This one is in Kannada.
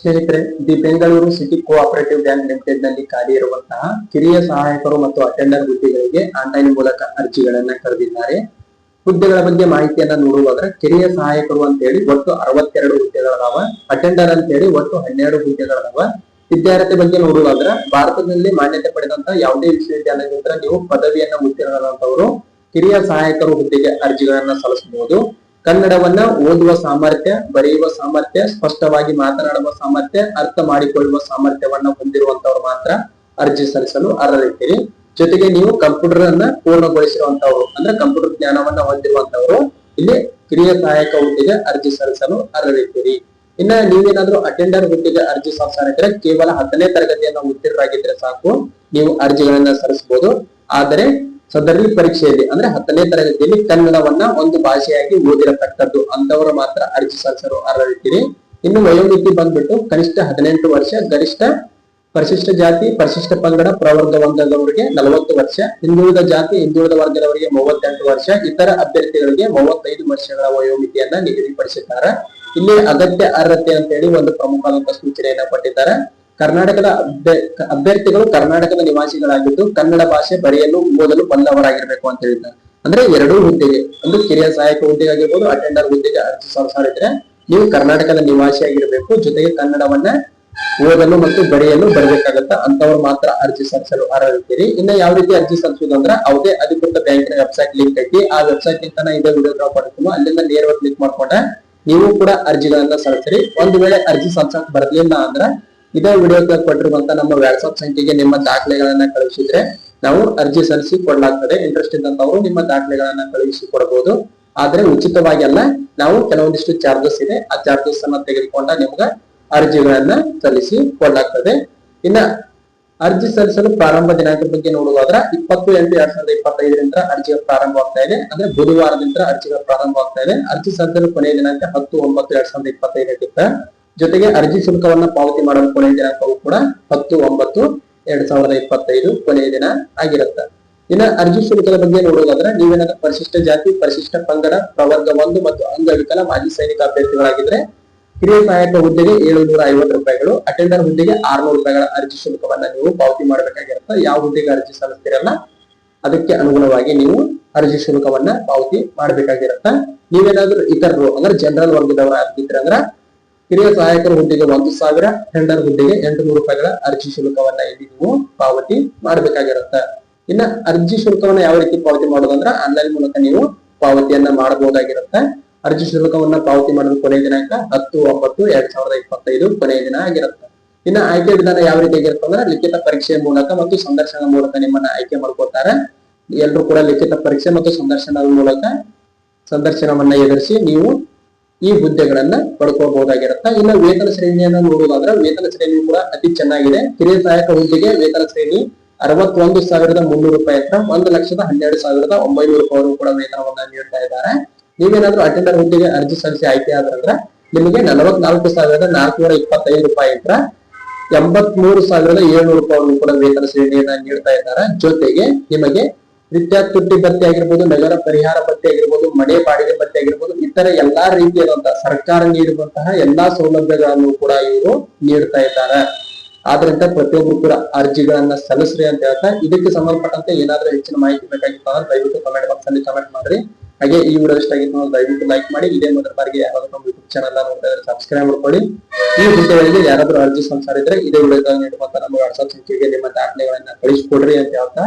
ಸ್ನೇಹಿತರೆ, the Bengaluru city cooperative bank ಲಿಮಿಟೆಡ್ನಲ್ಲಿ ಖಾಲಿ ಇರುವಂತಹ ಕಿರಿಯ ಸಹಾಯಕರು ಮತ್ತು ಅಟೆಂಡರ್ ಹುದ್ದೆಗಳಿಗೆ ಆನ್ಲೈನ್ ಮೂಲಕ ಅರ್ಜಿಗಳನ್ನ ಕರೆದಿದ್ದಾರೆ ಹುದ್ದೆಗಳ ಬಗ್ಗೆ ಮಾಹಿತಿಯನ್ನ ನೋಡುವಾಗ ಕಿರಿಯ ಸಹಾಯಕರು ಅಂತ ಹೇಳಿ ಒಟ್ಟು ಅರವತ್ತೆರಡು ಹುದ್ದೆಗಳದಾವ, ಅಟೆಂಡರ್ ಅಂತ ಹೇಳಿ ಒಟ್ಟು ಹನ್ನೆರಡು ಹುದ್ದೆಗಳದಾವ. ವಿದ್ಯಾರ್ಥಿ ಬಗ್ಗೆ ನೋಡುವುದಾದ್ರೆ, ಭಾರತದಲ್ಲಿ ಮಾನ್ಯತೆ ಪಡೆದಂತ ಯಾವುದೇ ವಿಶ್ವವಿದ್ಯಾಲಯದಿಂದ ನೀವು ಪದವಿಯನ್ನ ಉತ್ತೀರ್ಣರಾದಂತವರು ಕಿರಿಯ ಸಹಾಯಕರು ಹುದ್ದೆಗೆ ಅರ್ಜಿಗಳನ್ನ ಸಲ್ಲಿಸಬಹುದು. ಕನ್ನಡವನ್ನ ಓದುವ ಸಾಮರ್ಥ್ಯ, ಬರೆಯುವ ಸಾಮರ್ಥ್ಯ, ಸ್ಪಷ್ಟವಾಗಿ ಮಾತನಾಡುವ ಸಾಮರ್ಥ್ಯ, ಅರ್ಥ ಮಾಡಿಕೊಳ್ಳುವ ಸಾಮರ್ಥ್ಯವನ್ನ ಹೊಂದಿರುವಂತವ್ರು ಮಾತ್ರ ಅರ್ಜಿ ಸಲ್ಲಿಸಲು ಅರ್ಹರಿದ್ದೀರಿ. ಜೊತೆಗೆ ನೀವು ಕಂಪ್ಯೂಟರ್ ಅನ್ನ ಪೂರ್ಣಗೊಳಿಸಿರುವಂತವ್ರು, ಅಂದ್ರೆ ಕಂಪ್ಯೂಟರ್ ಜ್ಞಾನವನ್ನ ಹೊಂದಿರುವಂತವ್ರು, ಇಲ್ಲಿ ಕಿರಿಯ ಸಹಾಯಕ ಹುದ್ದೆಗೆ ಅರ್ಜಿ ಸಲ್ಲಿಸಲು ಅರ್ಹರಿದ್ದೀರಿ. ಇನ್ನ ನೀವೇನಾದ್ರೂ ಅಟೆಂಡರ್ ಹುದ್ದೆಗೆ ಅರ್ಜಿ ಸಲ್ಲಿಸಿದ್ರೆ ಕೇವಲ ಹತ್ತನೇ ತರಗತಿಯನ್ನ ಉತ್ತೀರ್ಣರಾಗಿದ್ರೆ ಸಾಕು, ನೀವು ಅರ್ಜಿಗಳನ್ನ ಸಲ್ಲಿಸಬಹುದು. ಆದರೆ ಸದರಿ ಪರೀಕ್ಷೆಯಲ್ಲಿ, ಅಂದ್ರೆ ಹತ್ತನೇ ತರಗತಿಯಲ್ಲಿ ಕನ್ನಡವನ್ನ ಒಂದು ಭಾಷೆಯಾಗಿ ಓದಿರತಕ್ಕದ್ದು ಅಂತವರು ಮಾತ್ರ ಅರ್ಜಿ ಸಲ್ಲಿಸಲು ಅರ್ಹರಿದ್ದೀರಿ. ಇನ್ನು ವಯೋಮಿತಿ ಬಂದ್ಬಿಟ್ಟು ಕನಿಷ್ಠ ಹದಿನೆಂಟು ವರ್ಷ, ಗರಿಷ್ಠ ಪರಿಶಿಷ್ಟ ಜಾತಿ, ಪರಿಶಿಷ್ಟ ಪಂಗಡ, ಪ್ರವರ್ಗ ವರ್ಗದವರಿಗೆ ನಲವತ್ತು ವರ್ಷ, ಹಿಂದುಳಿದ ಜಾತಿ, ಹಿಂದುಳಿದ ವರ್ಗದವರಿಗೆ ಮೂವತ್ತೆಂಟು ವರ್ಷ, ಇತರ ಅಭ್ಯರ್ಥಿಗಳಿಗೆ ಮೂವತ್ತೈದು ವರ್ಷಗಳ ವಯೋಮಿತಿಯನ್ನ ನಿಗದಿಪಡಿಸಿದ್ದಾರೆ. ಇಲ್ಲಿ ಅಗತ್ಯ ಅರ್ಹತೆ ಅಂತ ಹೇಳಿ ಒಂದು ಪ್ರಮುಖವಾದಂತಹ ಸೂಚನೆಯನ್ನ ಕೊಟ್ಟಿದ್ದಾರೆ. ಕರ್ನಾಟಕದ ಅಭ್ಯ- ಅಭ್ಯರ್ಥಿಗಳು ಕರ್ನಾಟಕದ ನಿವಾಸಿಗಳಾಗಿದ್ದು ಕನ್ನಡ ಭಾಷೆ ಬರೆಯಲು, ಓದಲು ಬಲ್ಲವರಾಗಿರ್ಬೇಕು ಅಂತ ಹೇಳಿದ್ದಾರೆ. ಅಂದ್ರೆ ಎರಡೂ ಹುದ್ದೆಗೆ, ಒಂದು ಕಿರಿಯ ಸಹಾಯಕ ಹುದ್ದೆಗೆ ಆಗಿರ್ಬೋದು ಅಟೆಂಡರ್ ಹುದ್ದೆಗೆ ಅರ್ಜಿ ಸಲ್ಲಿಸಿದ್ರೆ ನೀವು ಕರ್ನಾಟಕದ ನಿವಾಸಿ ನಿವಾಸಿಯಾಗಿರ್ಬೇಕು ಜೊತೆಗೆ ಕನ್ನಡವನ್ನ ಓದಲು ಮತ್ತು ಬರೆಯಲು ಬರಬೇಕಾಗತ್ತ ಅಂತವ್ರು ಮಾತ್ರ ಅರ್ಜಿ ಸಲ್ಲಿಸಲು ಅರ್ಹರಿದ್ದೀರಿ. ಇನ್ನ ಯಾವ ರೀತಿ ಅರ್ಜಿ ಸಲ್ಲಿಸೋದು ಅಂದ್ರೆ ಅವ್ರಿಗೆ ಅಧಿಕೃತ ಬ್ಯಾಂಕಿನ ವೆಬ್ಸೈಟ್ ಲಿಂಕ್ ಐತಿ. ಆ ವೆಬ್ಸೈಟ್ ಲಿಂಕ್ ಇದೇ ವಿಡಿಯೋ ಡ್ರಾಪ್ ಮಾಡ್ತೀವಿ ಅಲ್ಲಿಂದ ನೇರವಾಗಿ ಕ್ಲಿಕ್ ಮಾಡ್ಕೊಂಡ್ರೆ ನೀವು ಕೂಡ ಅರ್ಜಿಗಳನ್ನ ಸಲ್ಲಿಸಿರಿ ಒಂದ್ ವೇಳೆ ಅರ್ಜಿ ಸಲ್ಲಿಸಕ್ ಬರ್ಲಿಲ್ಲ ಅಂದ್ರ ಇದೇ ವಿಡಿಯೋಕ್ಕೆ ಕೊಟ್ಟಿರುವಂತ ನಮ್ಮ ವಾಟ್ಸ್ಆಪ್ ಸಂಖ್ಯೆಗೆ ನಿಮ್ಮ ದಾಖಲೆಗಳನ್ನ ಕಳುಹಿಸಿದ್ರೆ ನಾವು ಅರ್ಜಿ ಸಲ್ಲಿಸಿ ಕೊಡಲಾಗ್ತದೆ. ಇಂಟ್ರೆಸ್ಟ್ ಇದ್ದಂತವರು ನಿಮ್ಮ ದಾಖಲೆಗಳನ್ನ ಕಳುಹಿಸಿ ಕೊಡಬಹುದು ಆದ್ರೆ ಉಚಿತವಾಗಿ ಅಲ್ಲ, ನಾವು ಕೆಲವೊಂದಿಷ್ಟು ಚಾರ್ಜಸ್ ಇದೆ. ಆ ಚಾರ್ಜಸ್ ಅನ್ನ ತೆಗೆದುಕೊಂಡ ನಿಮ್ಗ ಅರ್ಜಿಗಳನ್ನ ಸಲ್ಲಿಸಿ ಕೊಡಲಾಗ್ತದೆ. ಇನ್ನ ಅರ್ಜಿ ಸಲ್ಲಿಸಲು ಪ್ರಾರಂಭ ದಿನಾಂಕದ ಬಗ್ಗೆ ನೋಡುವುದಾದ್ರ ಇಪ್ಪತ್ತು ಎಂಟು ಎರಡ್ ಸಾವಿರದ ಇಪ್ಪತ್ತೈದರಿಂದ ಅರ್ಜಿಗಳ ಪ್ರಾರಂಭವಾಗ್ತಾ ಇದೆ. ಅಂದ್ರೆ ಬುಧವಾರದಿಂದ ಅರ್ಜಿಗಳು ಪ್ರಾರಂಭವಾಗ್ತಾ ಇದೆ. ಅರ್ಜಿ ಸಲ್ಲಿಸಲು ಕೊನೆಯ ದಿನಾಂಕ ಹತ್ತು ಒಂಬತ್ತು ಎರಡ್ ಸಾವಿರದ ಇಪ್ಪತ್ತೈದು ಇರುತ್ತೆ ಜೊತೆಗೆ ಅರ್ಜಿ ಶುಲ್ಕವನ್ನ ಪಾವತಿ ಮಾಡಲು ಕೊನೆಯ ದಿನಾಂಕವು ಕೂಡ ಹತ್ತು, ಒಂಬತ್ತು, ಎರಡ್ ಸಾವಿರದ ಇಪ್ಪತ್ತೈದು ಕೊನೆಯ ದಿನ ಆಗಿರುತ್ತೆ. ಇನ್ನ ಅರ್ಜಿ ಶುಲ್ಕದ ಬಗ್ಗೆ ನೋಡೋದಾದ್ರೆ ನೀವೇನಾದ್ರೂ ಪರಿಶಿಷ್ಟ ಜಾತಿ, ಪರಿಶಿಷ್ಟ ಪಂಗಡ, ಪ್ರವರ್ಗ ಒಂದು ಮತ್ತು ಅಂಗವಿಕಲ ಮಾಜಿ ಸೈನಿಕ ಅಭ್ಯರ್ಥಿಗಳಾಗಿದ್ರೆ ಹಿರಿಯ ಸಹಾಯಕ ಹುದ್ದೆಗೆ ಏಳುನೂರ ಐವತ್ತು ರೂಪಾಯಿಗಳು ಅಟೆಂಡರ್ ಹುದ್ದೆಗೆ ಆರ್ನೂರು ರೂಪಾಯಿಗಳ ಅರ್ಜಿ ಶುಲ್ಕವನ್ನ ನೀವು ಪಾವತಿ ಮಾಡಬೇಕಾಗಿರುತ್ತೆ. ಯಾವ ಹುದ್ದೆಗೆ ಅರ್ಜಿ ಸಲ್ಲಿಸ್ತಿರಲ್ಲ ಅದಕ್ಕೆ ಅನುಗುಣವಾಗಿ ನೀವು ಅರ್ಜಿ ಶುಲ್ಕವನ್ನ ಪಾವತಿ ಮಾಡಬೇಕಾಗಿರುತ್ತೆ. ನೀವೇನಾದ್ರೂ ಇತರರು ಅಂದ್ರೆ ಜನರಲ್ ವರ್ಗದವರ ಆಗಿದ್ರೆ ಅಂದ್ರ ಹಿರಿಯ ಸಹಾಯಕರ ಹುದ್ದೆಗೆ ಒಂದು ಸಾವಿರ ಟೆಂಡರ್ ಹುದ್ದೆಗೆ ಎಂಟು ನೂರು ರೂಪಾಯಿಗಳ ಅರ್ಜಿ ಶುಲ್ಕವನ್ನ ಇಲ್ಲಿ ನೀವು ಪಾವತಿ ಮಾಡಬೇಕಾಗಿರುತ್ತೆ. ಇನ್ನ ಅರ್ಜಿ ಶುಲ್ಕವನ್ನ ಯಾವ ರೀತಿ ಪಾವತಿ ಮಾಡೋದಂದ್ರ ಆನ್ಲೈನ್ ಮೂಲಕ ನೀವು ಪಾವತಿಯನ್ನ ಮಾಡಬಹುದಾಗಿರುತ್ತೆ. ಅರ್ಜಿ ಶುಲ್ಕವನ್ನ ಪಾವತಿ ಮಾಡಲು ಕೊನೆಯ ದಿನಾಂಕ ಹತ್ತು, ಒಂಬತ್ತು, ಎರಡ್ ಸಾವಿರದ ಇಪ್ಪತ್ತೈದು ಕೊನೆಯ ದಿನ ಆಗಿರುತ್ತೆ. ಇನ್ನ ಆಯ್ಕೆ ವಿಧಾನ ಯಾವ ರೀತಿ ಆಗಿರುತ್ತೆ ಅಂದ್ರೆ ಲಿಖಿತ ಪರೀಕ್ಷೆಯ ಮೂಲಕ ಮತ್ತು ಸಂದರ್ಶನ ಮೂಲಕ ನಿಮ್ಮನ್ನ ಆಯ್ಕೆ ಮಾಡ್ಕೊತಾರೆ ಎಲ್ಲರೂ ಕೂಡ ಲಿಖಿತ ಪರೀಕ್ಷೆ ಮತ್ತು ಸಂದರ್ಶನದ ಮೂಲಕ ಸಂದರ್ಶನವನ್ನ ಎದುರಿಸಿ ನೀವು ಈ ಹುದ್ದೆಗಳನ್ನ ಪಡ್ಕೋಬಹುದಾಗಿರುತ್ತೆ ಇನ್ನು ವೇತನ ಶ್ರೇಣಿಯನ್ನ ನೋಡುವುದಾದ್ರೆ ವೇತನ ಶ್ರೇಣಿ ಕೂಡ ಅತಿ ಚೆನ್ನಾಗಿದೆ. ಹಿರಿಯ ಸಹಾಯಕ ಹುದ್ದೆಗೆ ವೇತನ ಶ್ರೇಣಿ ಅರವತ್ತೊಂದು ಸಾವಿರದ ಮುನ್ನೂರು ರೂಪಾಯಿ ಹತ್ರ ಒಂದು ಲಕ್ಷದ ಹನ್ನೆರಡು ಸಾವಿರದ ಒಂಬೈನೂರು ರೂಪಾಯಿ ಕೂಡ ವೇತನವನ್ನ ನೀಡ್ತಾ ಇದ್ದಾರೆ. ನೀವೇನಾದ್ರೂ ಅಟೆಂಡರ್ ಹುದ್ದೆಗೆ ಅರ್ಜಿ ಸಲ್ಲಿಸಿ ಆಯ್ಕೆ ಆದ್ರಂದ್ರೆ ನಿಮಗೆ ನಲವತ್ನಾಲ್ಕು ಸಾವಿರದ ನಾಲ್ಕುನೂರ ಇಪ್ಪತ್ತೈದು ರೂಪಾಯಿ ಹತ್ರ ಎಂಬತ್ಮೂರು ಸಾವಿರದ ಏಳ್ನೂರು ರೂಪಾಯಿ ಕೂಡ ವೇತನ ಶ್ರೇಣಿಯನ್ನ ನೀಡ್ತಾ ಇದ್ದಾರೆ. ಜೊತೆಗೆ ನಿಮಗೆ ವಿದ್ಯಾರ್ಥಿ ತುಟ್ಟಿ ಭತ್ಯೆ ಆಗಿರ್ಬೋದು, ನಗರ ಪರಿಹಾರ ಭತ್ಯೆ ಆಗಿರ್ಬೋದು, ಮನೆ ಬಾಡಿಗೆ ಭತ್ಯೆ ಆಗಿರ್ಬೋದು ಇತರ ಎಲ್ಲಾ ರೀತಿಯಾದಂತಹ ಸರ್ಕಾರ ನೀಡುವಂತಹ ಎಲ್ಲಾ ಸೌಲಭ್ಯಗಳನ್ನು ಕೂಡ ಇವರು ನೀಡ್ತಾ ಇದ್ದಾರೆ. ಆದ್ರಿಂದ ಪ್ರತಿಯೊಬ್ರು ಕೂಡ ಅರ್ಜಿಗಳನ್ನ ಸಲ್ಲಿಸ್ರಿ ಅಂತ ಹೇಳ್ತಾ, ಇದಕ್ಕೆ ಸಂಬಂಧಪಟ್ಟಂತೆ ಏನಾದ್ರೂ ಹೆಚ್ಚಿನ ಮಾಹಿತಿ ಬೇಕಾಗಿತ್ತು ಅಂದ್ರೆ ದಯವಿಟ್ಟು ಕಮೆಂಟ್ ಬಾಕ್ಸ್ ಅಲ್ಲಿ ಕಮೆಂಟ್ ಮಾಡ್ರಿ. ಹಾಗೆ ಈ ವಿಡಿಯೋ ಇಷ್ಟ ಆಗಿತ್ತು ಅಂದ್ರೆ ದಯವಿಟ್ಟು ಲೈಕ್ ಮಾಡಿ, ಇದೇ ಮೊದಲ ಬಾರಿಗೆ ಯಾರಾದ್ರೂ ನಮ್ಮ ಯೂಟ್ಯೂಬ್ ಚಾನಲ್ ನೋಡ್ತಾ ಸಬ್ಸ್ಕ್ರೈಬ್ ಮಾಡ್ಕೊಳ್ಳಿ. ಈ ಹುದ್ದೆಗಳಿಗೆ ಯಾರಾದ್ರೂ ಅರ್ಜಿ ಸಂಸಾರ ಇದ್ರೆ ಇದೇ ವಿಡಿಯೋದಲ್ಲಿ ನೀಡುವಂತ ನಮ್ಮ ವಾಟ್ಸ್ಆಪ್ ಸಂಖ್ಯೆಗೆ ನಿಮ್ಮ ದಾಖಲೆಗಳನ್ನ ಕಳಿಸ್ಕೊಡ್ರಿ ಅಂತ ಹೇಳ್ತಾ